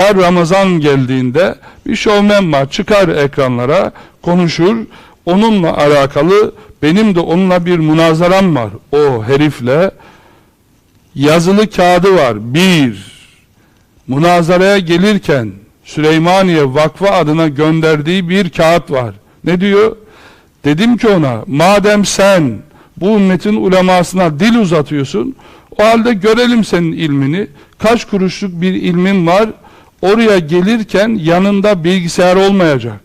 Her Ramazan geldiğinde bir şovmen var çıkar ekranlara konuşur. Onunla alakalı benim de onunla bir münazaram var o herifle. Yazılı kağıdı var. Bir, münazaraya gelirken Süleymaniye Vakfı adına gönderdiği bir kağıt var. Ne diyor? Dedim ki ona madem sen bu ümmetin ulemasına dil uzatıyorsun o halde görelim senin ilmini. Kaç kuruşluk bir ilmin var oraya gelirken yanında bilgisayar olmayacak.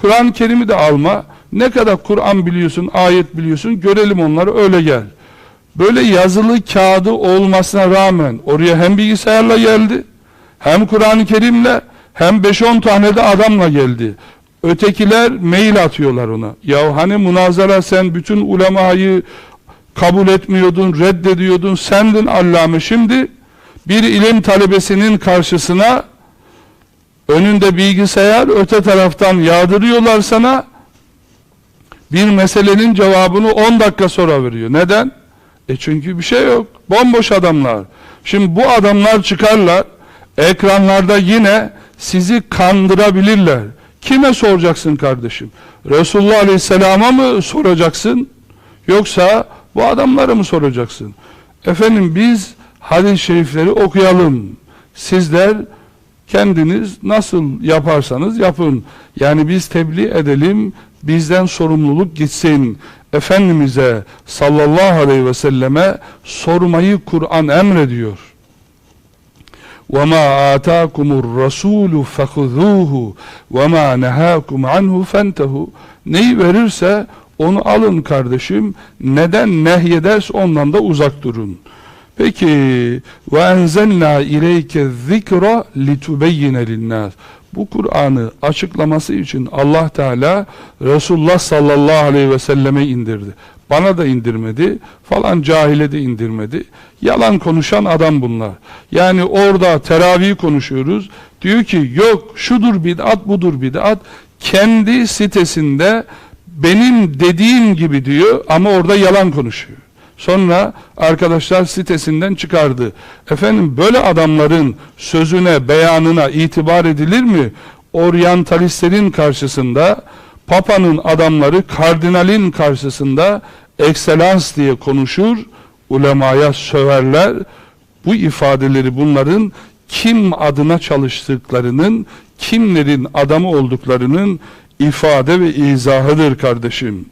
Kur'an-ı Kerim'i de alma. Ne kadar Kur'an biliyorsun, ayet biliyorsun görelim onları öyle gel. Böyle yazılı kağıdı olmasına rağmen oraya hem bilgisayarla geldi hem Kur'an-ı Kerim'le hem 5-10 tane de adamla geldi. Ötekiler mail atıyorlar ona. Ya hani münazara sen bütün ulemayı kabul etmiyordun, reddediyordun, sendin allame. Şimdi bir ilim talebesinin karşısına önünde bilgisayar, öte taraftan yağdırıyorlar sana bir meselenin cevabını 10 dakika sonra veriyor. Neden? E çünkü bir şey yok. Bomboş adamlar. Şimdi bu adamlar çıkarlar, ekranlarda yine sizi kandırabilirler. Kime soracaksın kardeşim? Resulullah Aleyhisselam'a mı soracaksın? Yoksa bu adamlara mı soracaksın? Efendim biz hadis-i şerifleri okuyalım. Sizler kendiniz nasıl yaparsanız yapın. Yani biz tebliğ edelim, bizden sorumluluk gitsin. Efendimiz'e sallallahu aleyhi ve selleme sormayı Kur'an emrediyor. وَمَا آتَاكُمُ الرَّسُولُ فَخُذُوهُ وَمَا نَهَاكُمْ عَنْهُ فَانْتَهُ Neyi verirse onu alın kardeşim. Neden nehyederse ondan da uzak durun. Peki ve enzelna ileyke zikra litubeyyine linnâs. Bu Kur'an'ı açıklaması için Allah Teala Resulullah sallallahu aleyhi ve selleme indirdi. Bana da indirmedi, falan cahile de indirmedi. Yalan konuşan adam bunlar. Yani orada teravih konuşuyoruz. Diyor ki yok şudur bid'at budur bid'at. Kendi sitesinde benim dediğim gibi diyor ama orada yalan konuşuyor. Sonra arkadaşlar sitesinden çıkardı. Efendim böyle adamların sözüne, beyanına itibar edilir mi? Oryantalistlerin karşısında, Papa'nın adamları kardinalin karşısında ekselans diye konuşur, ulemaya söverler. Bu ifadeleri bunların kim adına çalıştıklarının, kimlerin adamı olduklarının ifade ve izahıdır kardeşim.